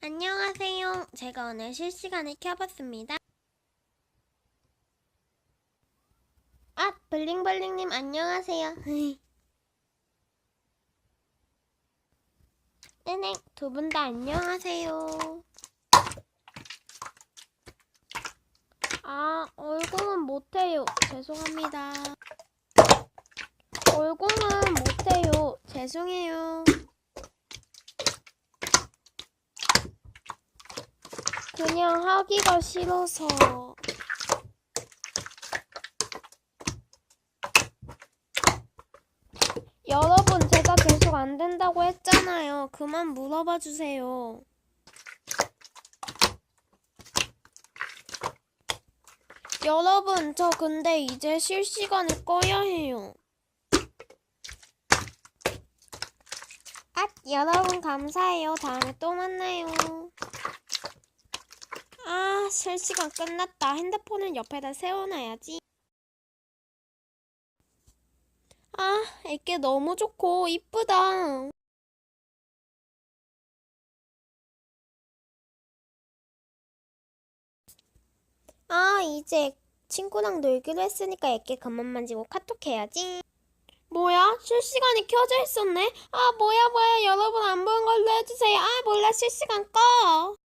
안녕하세요. 제가 오늘 실시간을 켜봤습니다. 아, 블링블링님 안녕하세요. 네네, 두 분 다 안녕하세요. 아, 얼공은 못해요. 죄송합니다. 얼공은 못해요. 죄송해요. 그냥 하기가 싫어서. 여러분, 제가 계속 안 된다고 했잖아요. 그만 물어봐 주세요. 여러분, 저 근데 이제 실시간을 꺼야 해요. 아, 여러분 감사해요. 다음에 또 만나요. 아, 실시간 끝났다. 핸드폰은 옆에다 세워놔야지. 아, 애게 너무 좋고 이쁘다. 아, 이제 친구랑 놀기로 했으니까 애게 그만 만지고 카톡 해야지. 뭐야? 실시간이 켜져 있었네? 아, 뭐야, 뭐야. 여러분 안 보는 걸로 해주세요. 아, 몰라. 실시간 꺼.